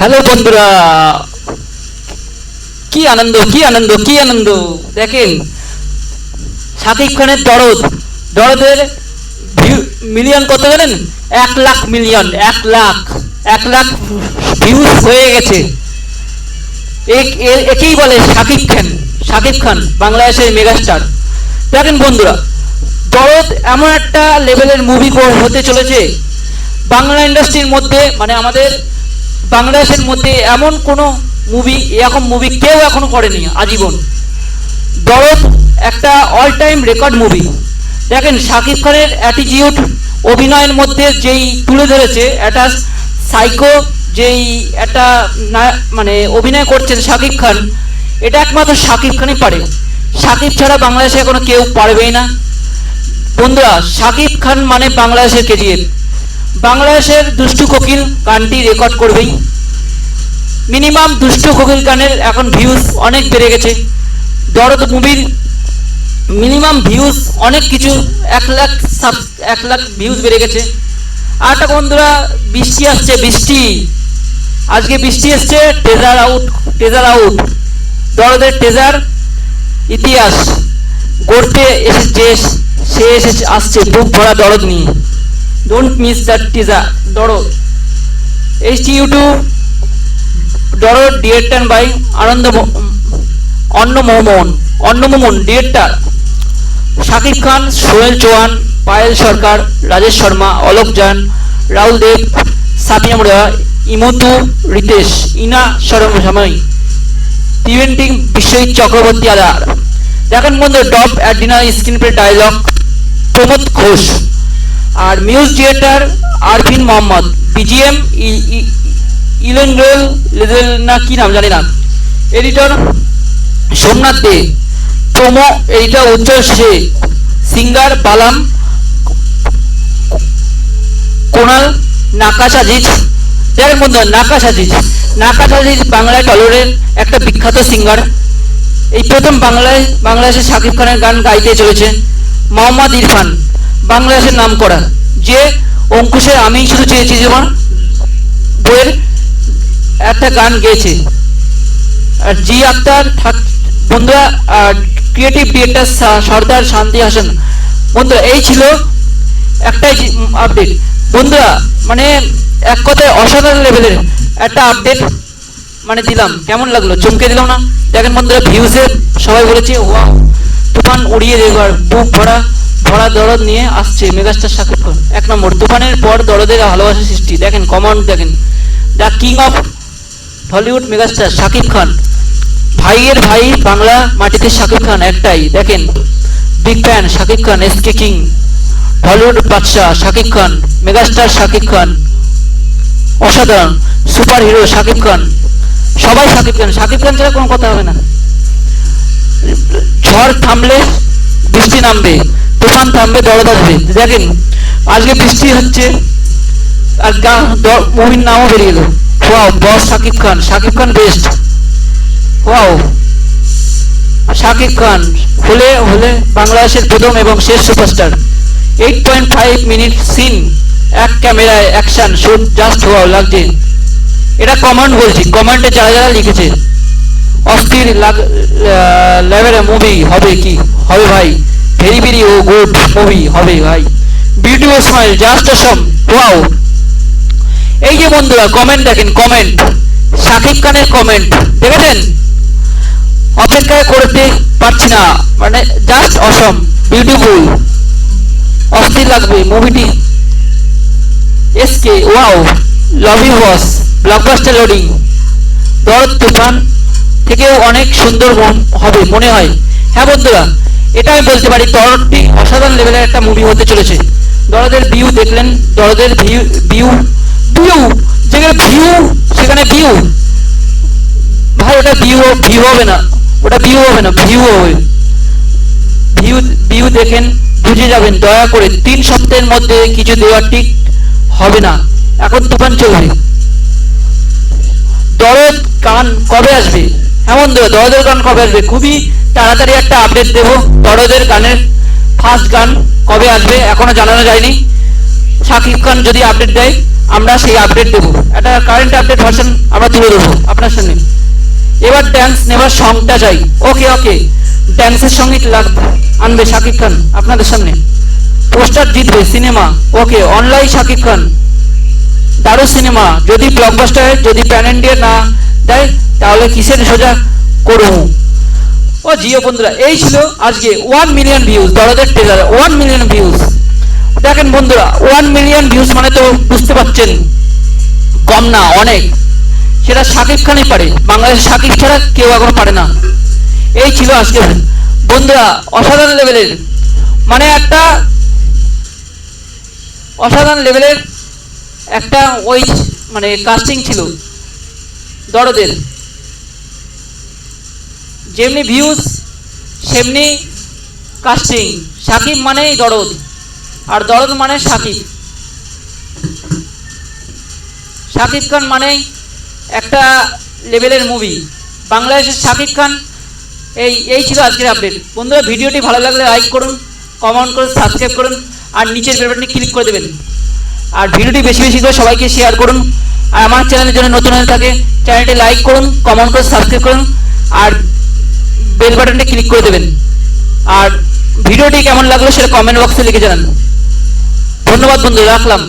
Hello বন্ধুরা। কি আনন্দ কি আনন্দ কি আনন্দ? দেখেন শাকিব খানের দরদ। দরদের মিলিয়ন কত জানেন? এক লাখ মিলিয়ন এক লাখ এক লাখ ভিউজ হয়ে গেছে। একেই বলে শাকিব খান শাকিব খান বাংলাদেশের মেগাস্টার দেখেন বন্ধুরা, দরদ এমন একটা লেভেলের মুভি হতে চলেছে। বাংলা ইন্ডাস্ট্রির মধ্যে মানে আমাদের বাংলাদেশের মধ্যে এমন কোনো মুভি এরকম মুভি কেউ এখনও করেনি, আজীবন। দরদ একটা অল টাইম রেকর্ড মুভি দেখেন, শাকিব খানের অ্যাটিটিউড অভিনয়ের মধ্যে যেই তুলে ধরেছে, একটা সাইকো যেই একটা মানে অভিনয় করছেন শাকিব খান, এটা একমাত্র শাকিব খানই পারে। শাকিব ছাড়া বাংলাদেশে এখনও কেউ পারবেই না। বন্ধুরা, শাকিব খান মানে বাংলাদেশের কেজিএফ বাংলাদেশের দুষ্টু কোকিল গানটি রেকর্ড করবেই। মিনিমাম দুষ্টু কোকিল গানের এখন ভিউজ অনেক বেড়ে গেছে। দরদ মুভির মিনিমাম ভিউজ অনেক কিছু এক লাখ সাব, এক লাখ ভিউজ বেড়ে গেছে। আর একটা বন্ধুরা, বৃষ্টি আসছে, বৃষ্টি। আজকে বৃষ্টি এসছে টেজার আউট টেজার আউট দরদের টেজার ইতিহাস। গড়তে এসে যে, সে এসে আসছে, বুক ভরা দরদ নিয়ে। Don't miss that teaser Dorod H T YouTube Dorod director by Ananda Anno Mohan Anno Mohan director Shakib Khan Sohel Chauhan Payel Sarkar Rajesh Sharma Alok Jan Rahul Dev Safia মুড়া ইমতু রিতেশ ইনা সরমসাময়ী প্রিভেন্টিং বিশ্বজিৎ চক্রবর্তী আদার দেখেন বন্ধু DOP at dinner screenplay dialogue Pramod Ghosh. R music director Arfin Mohammad BGM ইলেন্ড্রেল লেজেল না কি নাম জানি না। Editor Somnath De. Promo editor Ujjal সে। সিঙ্গার বালাম কোনাল নাকাশ আজিজ দেখেন বন্ধু নাকাশ আজিজ নাকাশ আজিজ বাংলায় টলরের একটা বিখ্যাত সিঙ্গার। এই প্রথম বাংলায় বাংলাদেশের শাকিব খানের গান গাইতে চলেছে মোহাম্মদ ইরফান। বাংলাদেশের নাম করা। যে অঙ্কুশের আমি শুধু চেয়েছি যেমন বইয়ের একটা গান গেয়েছে। আর জি আক্তার বন্ধুরা ক্রিয়েটিভ ডিরেক্টর সর্দার শান্তি হাসান। বন্ধুরা, এই ছিল একটাই আপডেট বন্ধুরা মানে এক কথায় অসাধারণ লেভেলের একটা আপডেট মানে দিলাম। কেমন লাগল? চমকে দিলাম না? দেখেন বন্ধুরা ভিউজে সবাই বলেছে, ওয়াও, তুফান উড়িয়ে দেবার বুক ভরা ভরা দরদ নিয়ে আসছে মেগাস্টার শাকিব খান। এক নম্বর, তুফানের পর দরদের ভালোবাসা সৃষ্টি। দেখেন কমান্ড দেখেন। The king of Hollywood megastar Shakib Khan. ভাইয়ের ভাই বাংলা মাটিতে শাকিব খান একটাই। দেখেন, big fan Shakib Khan, S K king, Hollywood বাদশাহ শাকিব খান, মেগাস্টার শাকিব খান, অসাধারণ। সুপার হিরো শাকিব খান, সবাই শাকিব খান। শাকিব খান ছাড়া কোনো কথা হবে না। ঝড় থামলে বৃষ্টি নামবে, তুফান থামবে দরদ আসবে দেখেন, আজকে বৃষ্টি হচ্ছে, আর মুভির নামও বেরিয়ে গেল। Wow, boss Shakib Khan Shakib Khan best wow. Shakib Khan, হলে হলে বাংলাদেশের প্রথম এবং শেষ superstar eight point five minute scene এক ক্যামেরায় অ্যাকশন শুট জাস্ট ওয়াও লাগছে। এটা কমান্ড বলছি কমেন্টে যারা যারা লিখেছে অস্থির লেভেলের মুভি হবে কি? হবে ভাই। ভেরি ভেরি ও গুড মুভি হবে ভাই। Beautiful smile just awesome wow এই যে বন্ধুরা কমেন্ট দেখেন কমেন্ট শাকিব খানের কমেন্ট দেখেছেন? অপেক্ষায় করতে পারছি না। মানে জাস্ট অসম বিউটিফুল অস্থির লাগবে মুভিটি SK wow love you boss blockbuster loading Dorod Toofan থেকেও অনেক সুন্দর হবে, মনে হয়। হ্যাঁ বন্ধুরা, এটা আমি বলতে পারি, দরদটি অসাধারণ লেভেলের একটা মুভি হতে চলেছে। দরদের ভিউ দেখলেন, দরদের ভিউ ভিউ ভিউ যেখানে ভিউ সেখানে ভিউ ভাই, ওটা ভিউ ভিউ হবে না, ওটা ভিউ হবে না ভিউ হবে। ভিউ ভিউ দেখেন, বুঝে যাবেন, দয়া করে, তিন সপ্তাহের মধ্যে কিছু দেওয়া ঠিক হবে না। এখন তুফান চলবে। দরদ গান কবে আসবে? হ্যাঁ বন্ধু দরদের গান কবে আসবে? খুবই তাড়াতাড়ি একটা আপডেট দেবো। দরদের গানের ফার্স্ট গান কবে আসবে এখনও জানানো যায়নি। শাকিব খান যদি আপডেট দেয়, আমরা সেই আপডেট দেবো। একটা কারেন্ট আপডেট ভার্সন আমরা তুলে দেবো আপনার সামনে। এবার ড্যান্স নেবার সংটা চাই। ওকে ওকে ড্যান্সের সংগীত লাগবে আনবে শাকিব খান আপনাদের সামনে। পোস্টার জিতবে cinema okay online Shakib Khan. দারু সিনেমা যদি ব্লকবাস্টার যদি প্যান ইন্ডিয়া না দেয়, তাহলে কিসের সোজা? করব ও জিও বন্ধুরা, এই ছিল আজকে ওয়ান মিলিয়ন ভিউজ দরদের ট্রেলার ওয়ান মিলিয়ন ভিউজ দেখেন বন্ধুরা ওয়ান মিলিয়ন ভিউজ মানে তো বুঝতে পারছেন, কম না, অনেক। সেটা সাকিব খানই পারে, বাংলাদেশের সাকিব ছাড়া কেউ এখনও পারে না। এই ছিল আজকে বন্ধুরা, অসাধারণ লেভেলের মানে একটা অসাধারণ লেভেলের একটা ওই মানে কাস্টিং ছিল। দরদের। যেমনি ভিউজ সেমনি কাস্টিং সাকিব মানেই দরদ, আর দরদ মানে সাকিব। সাকিব খান মানেই একটা লেভেলের মুভি বাংলাদেশের সাকিব খান, এই এই ছিল আজকের আপডেট বন্ধুরা, ভিডিওটি ভালো লাগলে লাইক করুন কমেন্ট করুন সাবস্ক্রাইব করুন, আর নিচের বেলবাটনে ক্লিক করে দেবেন। আর ভিডিওটি বেশি বেশি করে সবাইকে শেয়ার করুন। আর আমার চ্যানেলের জন্য নতুন হয়ে থাকে চ্যানেলটি লাইক করুন কমেন্ট করুন সাবস্ক্রাইব করুন, আর বেল বাটনটি ক্লিক করে দেবেন। আর ভিডিওটি কেমন লাগল সেটা কমেন্ট বক্সে লিখে জানান। ধন্যবাদ বন্ধু, রাখলাম।